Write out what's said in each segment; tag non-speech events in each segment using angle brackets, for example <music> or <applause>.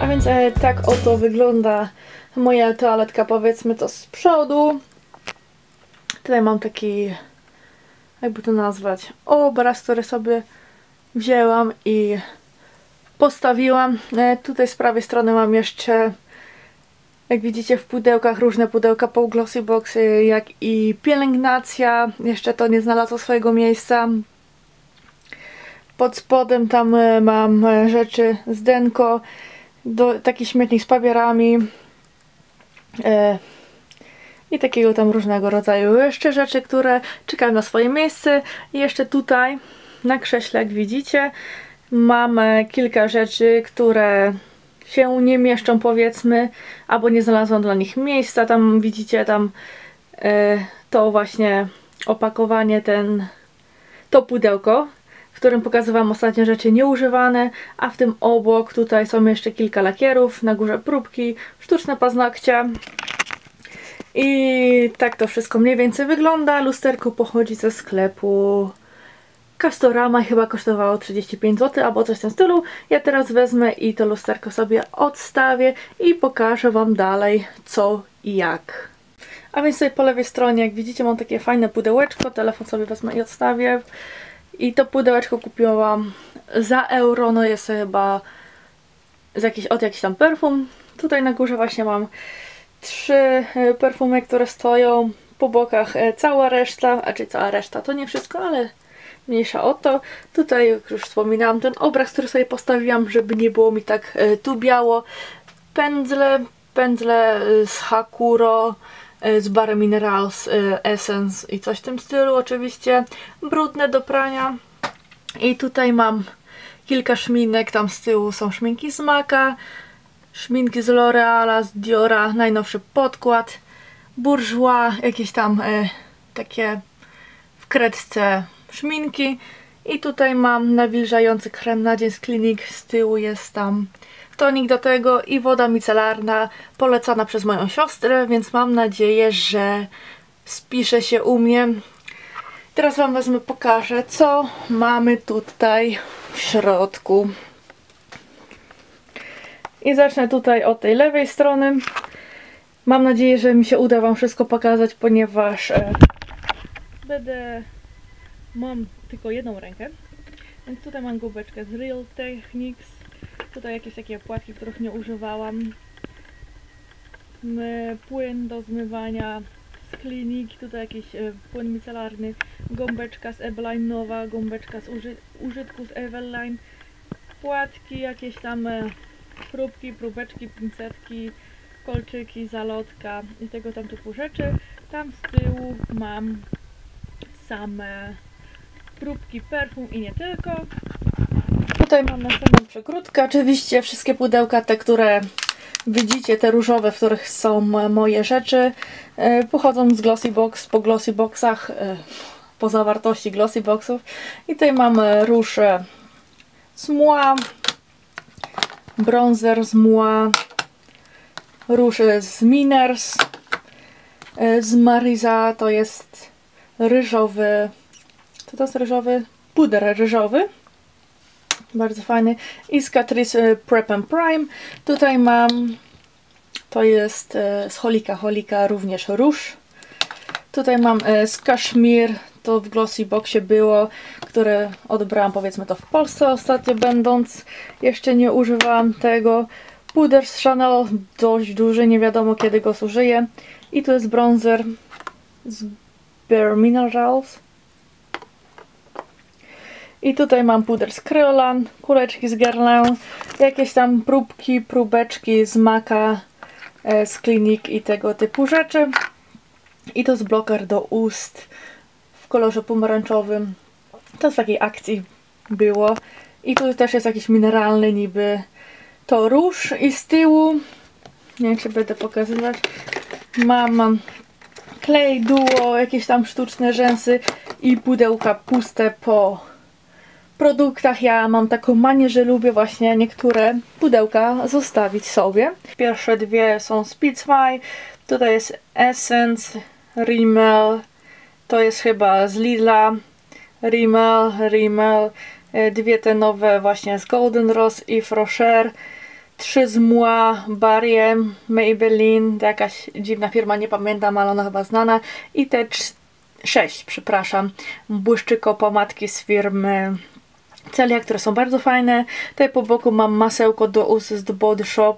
A więc e, tak oto wygląda moja toaletka, powiedzmy to z przodu. Tutaj mam taki, jakby to nazwać, obraz, który sobie wzięłam i postawiłam. E, tutaj z prawej strony mam jeszcze, jak widzicie w pudełkach, różne pudełka po Glossy Box, jak i pielęgnacja. Jeszcze to nie znalazło swojego miejsca. Pod spodem tam e, mam e, rzeczy z Denko, do, taki śmietnik z papierami e, i takiego tam różnego rodzaju jeszcze rzeczy, które czekają na swoje miejsce. I jeszcze tutaj na krześle, jak widzicie, mam e, kilka rzeczy, które się nie mieszczą powiedzmy, albo nie znalazłam dla nich miejsca. Tam widzicie tam e, to właśnie opakowanie, ten to pudełko, w którym pokazywałam ostatnio rzeczy nieużywane, a w tym obok tutaj są jeszcze kilka lakierów, na górze próbki, sztuczne paznokcie. I tak to wszystko mniej więcej wygląda. Lusterko pochodzi ze sklepu Castorama chyba kosztowało 35 zł albo coś w tym stylu. Ja teraz wezmę i to lusterko sobie odstawię i pokażę Wam dalej co i jak. A więc tutaj po lewej stronie, jak widzicie, mam takie fajne pudełeczko. Telefon sobie wezmę i odstawię. I to pudełeczko kupiłam za euro. No jest chyba z jakiś, od jakiś tam perfum. Tutaj na górze właśnie mam trzy e, perfumy, które stoją. Po bokach e, cała reszta, a czy cała reszta to nie wszystko, ale mniejsza o to. Tutaj, jak już wspominałam, ten obraz, który sobie postawiłam, żeby nie było mi tak e, tu biało. Pędzle, pędzle z Hakuro, z Bare Minerals Essence i coś w tym stylu oczywiście. Brudne do prania. I tutaj mam kilka szminek, tam z tyłu są szminki z Maka, szminki z L'Oreala, z Diora, najnowszy podkład, Bourjois, jakieś tam e, takie w kredce szminki i tutaj mam nawilżający krem na dzień z Clinique, z tyłu jest tam tonik do tego i woda micelarna polecana przez moją siostrę, więc mam nadzieję, że spisze się u mnie. Teraz Wam wezmę, pokażę, co mamy tutaj w środku. I zacznę tutaj od tej lewej strony. Mam nadzieję, że mi się uda Wam wszystko pokazać, ponieważ e, będę... mam tylko jedną rękę. Więc tutaj mam gubeczkę z Real Techniques. Tutaj jakieś takie płatki, których nie używałam. Płyn do zmywania z kliniki. Tutaj jakiś e, płyn micelarny. Gąbeczka z Eveline nowa, gąbeczka z uży użytku z Eveline. Płatki, jakieś tam e, próbki, próbeczki, pincetki, kolczyki, zalotka i tego tam typu rzeczy. Tam z tyłu mam same próbki perfum i nie tylko. Tutaj mam następną przekrótkę. Oczywiście wszystkie pudełka, te, które widzicie, te różowe, w których są moje rzeczy, e, pochodzą z Glossy Box, po Glossy Boxach, e, po zawartości Glossy Boxów. I tutaj mamy róż z mła, bronzer z mła, róż z Miners, e, z Marisa to jest ryżowy, co to jest ryżowy? Puder ryżowy. Bardzo fajny. I z Catrice Prep and Prime. Tutaj mam, to jest e, z Holika, Holika również róż. Tutaj mam e, z Kashmir, to w Glossy Boxie było, które odbrałam powiedzmy to w Polsce ostatnio będąc. Jeszcze nie używałam tego. Puder z Chanel, dość duży, nie wiadomo kiedy go zużyję. I tu jest bronzer z Bare Minerals. I tutaj mam puder z Kryolan, kuleczki z Guerlain, jakieś tam próbki, próbeczki z Maka, e, z Clinique i tego typu rzeczy. I to jest bloker do ust w kolorze pomarańczowym. To z takiej akcji było. I tu też jest jakiś mineralny niby to róż i z tyłu nie wiem czy będę pokazywać mam klej duo, jakieś tam sztuczne rzęsy i pudełka puste po produktach. Ja mam taką manię, że lubię właśnie niektóre pudełka zostawić sobie. Pierwsze dwie są Spitfire, tutaj jest Essence, Rimmel, to jest chyba z Lidla, Rimmel, Rimmel, e, dwie te nowe właśnie z Golden Rose i Frosher. trzy zmła, Barie, Maybelline, to jakaś dziwna firma, nie pamiętam, ale ona chyba znana. I te sześć, przepraszam, błyszczyko pomadki z firmy Celia, które są bardzo fajne. Tutaj po boku mam masełko do ust z The Body Shop,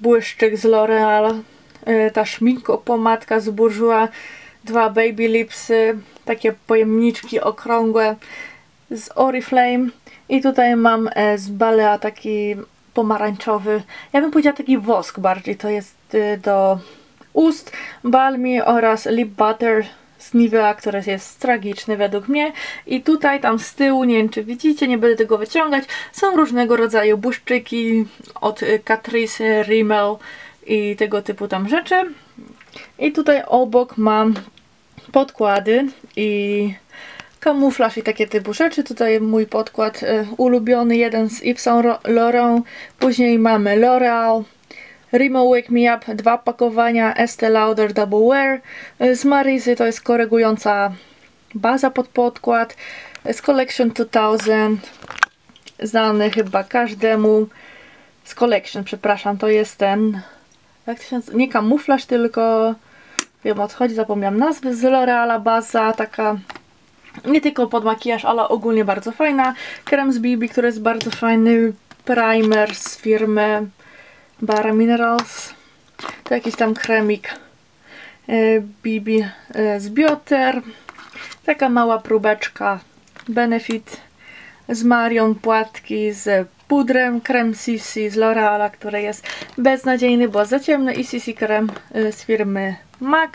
błyszczyk z L'Oreal, y, ta szminko pomadka z Bourjois, dwa Baby Lipsy, takie pojemniczki okrągłe z Oriflame. I tutaj mam e, z Balea taki pomarańczowy, ja bym powiedziała taki wosk bardziej, to jest y, do ust, balmi oraz lip butter z Nivea, który jest tragiczny według mnie. I tutaj, tam z tyłu, nie wiem czy widzicie, nie będę tego wyciągać, są różnego rodzaju błyszczyki od Catrice, Rimmel i tego typu tam rzeczy. I tutaj obok mam podkłady i kamuflaż i takie typu rzeczy. Tutaj mój podkład y, ulubiony, jeden z Yves Saint Laurent. Później mamy L'Oreal, Rimo Wake Me Up, dwa pakowania, Estee Lauder Double Wear. Z Marisy to jest korygująca baza pod podkład. Z Collection 2000, znany chyba każdemu. Z Collection, przepraszam, to jest ten, jak to się nazywa? Nie kamuflaż, tylko wiem o co chodzi, zapomniałam nazwy. Z L'Oreala baza, taka nie tylko pod makijaż, ale ogólnie bardzo fajna. Krem z BB, który jest bardzo fajny. Primer z firmy Bara Minerals. To jakiś tam kremik BB e, e, z Bioter. Taka mała próbeczka Benefit z Marion płatki z pudrem, krem CC z L'Oreala, który jest beznadziejny, bo za ciemny i CC krem e, z firmy MAC.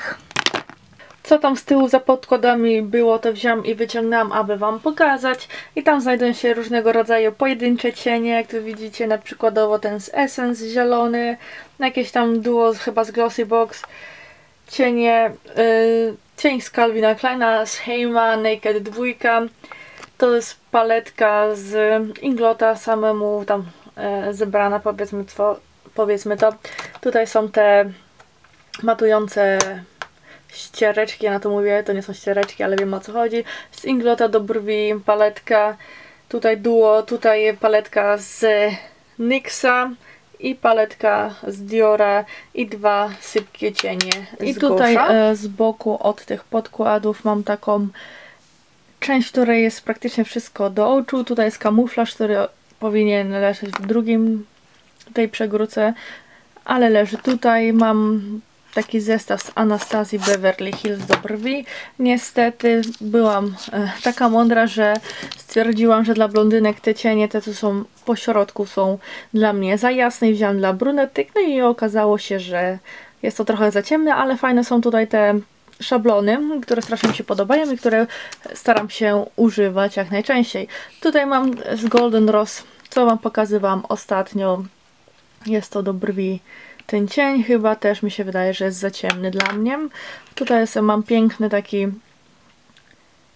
Co tam z tyłu za podkładami było, to wziąłem i wyciągnęłam, aby Wam pokazać. I tam znajdują się różnego rodzaju pojedyncze cienie, jak tu widzicie, na przykładowo ten z Essence zielony, jakieś tam duo chyba z Glossy Box, cienie, yy, cień z Calvina Kleina, z Heima, Naked 2, to jest paletka z Inglota samemu tam yy, zebrana, powiedzmy to, powiedzmy to. Tutaj są te matujące ściereczki, ja na to mówię, to nie są ściereczki, ale wiem o co chodzi. Z Inglota do brwi, paletka, tutaj duo, tutaj paletka z NYXa i paletka z Diora i dwa sypkie cienie z I tutaj e, z boku od tych podkładów mam taką część, w której jest praktycznie wszystko do oczu. Tutaj jest kamuflaż, który powinien leżeć w drugim tej przegródce, ale leży tutaj. Mam taki zestaw z Anastazji Beverly Hills do brwi. Niestety byłam e, taka mądra, że stwierdziłam, że dla blondynek te cienie, te co są po środku są dla mnie za jasne i wziąłam dla brunetek. No i okazało się, że jest to trochę za ciemne, ale fajne są tutaj te szablony, które strasznie mi się podobają i które staram się używać jak najczęściej. Tutaj mam z Golden Rose, co Wam pokazywałam ostatnio. Jest to do brwi ten cień chyba też mi się wydaje, że jest za ciemny dla mnie. Tutaj mam piękny taki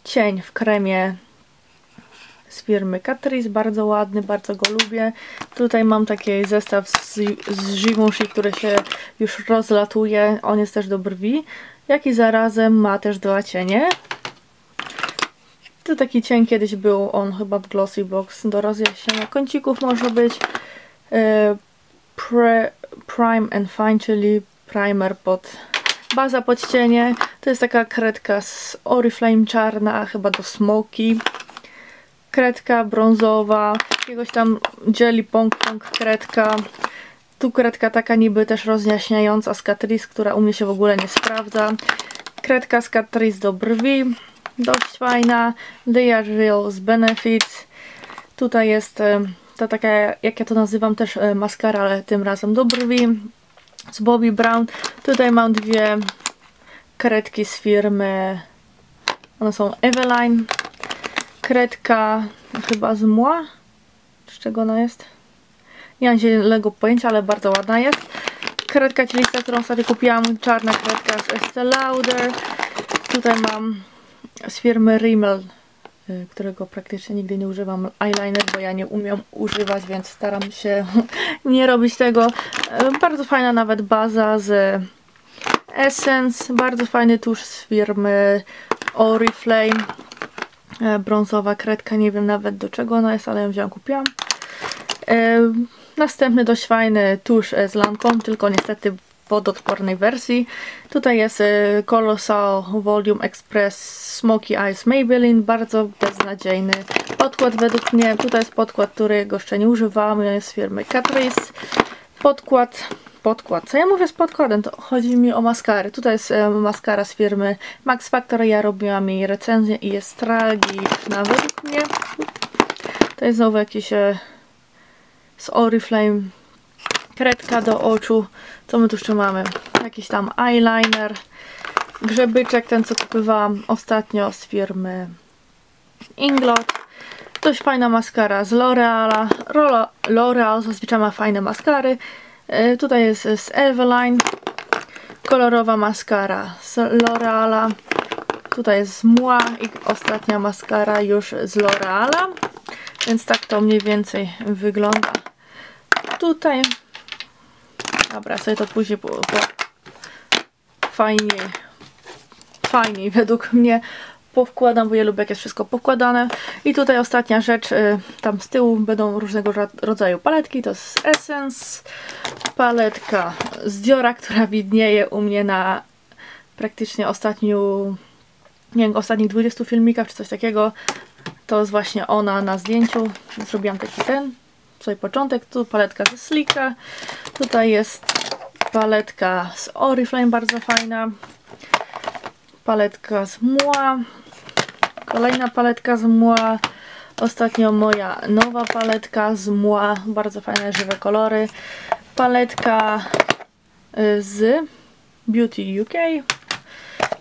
cień w kremie z firmy Catrice, bardzo ładny, bardzo go lubię. Tutaj mam taki zestaw z, z Givenchy, który się już rozlatuje, on jest też do brwi, jak i zarazem ma też dwa cienie. To taki cień kiedyś był, on chyba w Glossy Box do rozjaśnienia kącików może być. Pre, Prime and Fine, czyli primer pod baza pod cienie. To jest taka kredka z Oriflame czarna, chyba do smoki. Kredka brązowa, jakiegoś tam Jelly Pong Pong kredka. Tu kredka taka niby też rozjaśniająca z Catrice, która u mnie się w ogóle nie sprawdza. Kredka z Catrice do brwi, dość fajna. They Real z Benefits. Tutaj jest ta taka, jak ja to nazywam, też e, maskara, ale tym razem do brwi z Bobbi Brown. Tutaj mam dwie kredki z firmy, one są Eveline. Kredka chyba z Mła, z czego ona jest? Nie mam zielonego pojęcia, ale bardzo ładna jest. Kredka cielista, którą sobie kupiłam, czarna kredka z Estee Lauder. Tutaj mam z firmy Rimmel którego praktycznie nigdy nie używam eyeliner, bo ja nie umiem używać, więc staram się <laughs> nie robić tego. Y, bardzo fajna nawet baza z Essence, bardzo fajny tusz z firmy Oriflame. Y, brązowa kredka, nie wiem nawet do czego ona jest, ale ją wziąłam, kupiłam. Następny dość fajny tusz z Lancome, tylko niestety wodoodpornej wersji. Tutaj jest e, Colossal Volume Express Smoky Eyes Maybelline, bardzo beznadziejny podkład według mnie. Tutaj jest podkład, którego jeszcze nie używałam, jest z firmy Catrice. Podkład podkład. Co ja mówię z podkładem? To chodzi mi o maskary. Tutaj jest e, maskara z firmy Max Factor. Ja robiłam jej recenzję i jest tragiczna według mnie. To jest znowu jakiś e, z Oriflame kredka do oczu. Co my tu jeszcze mamy? Jakiś tam eyeliner. Grzebyczek, ten co kupowałam ostatnio z firmy Inglot. Dość fajna maskara z L'Oreala. L'Oreal zazwyczaj ma fajne maskary. E, tutaj jest z Eveline. Kolorowa maskara z L'Oreala. Tutaj jest z Mua i ostatnia maskara już z L'Oreala. Więc tak to mniej więcej wygląda tutaj. Dobra, sobie to później po, po fajniej, fajniej według mnie powkładam, bo ja lubię jak jest wszystko pokładane. I tutaj ostatnia rzecz, y, tam z tyłu będą różnego rodzaju paletki, to jest Essence, paletka z Diora, która widnieje u mnie na praktycznie ostatniu, nie wiem, ostatnich 20 filmikach czy coś takiego. To jest właśnie ona na zdjęciu. Zrobiłam taki ten, sobie początek. Tu paletka ze Slicka. Tutaj jest paletka z Oriflame, bardzo fajna. Paletka z Mua. Kolejna paletka z Mua. Ostatnio moja nowa paletka z Mua. Bardzo fajne, żywe kolory. Paletka y, z Beauty UK.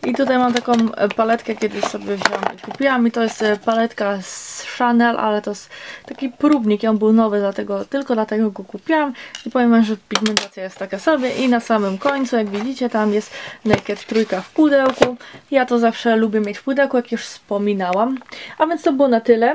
I tutaj mam taką paletkę, kiedyś sobie wziąłam i kupiłam i to jest e, paletka z Chanel, ale to jest taki próbnik, on był nowy, dlatego tylko dlatego go kupiłam i powiem wam, że pigmentacja jest taka sobie i na samym końcu, jak widzicie, tam jest Naked trójka w pudełku. Ja to zawsze lubię mieć w pudełku, jak już wspominałam. A więc to było na tyle.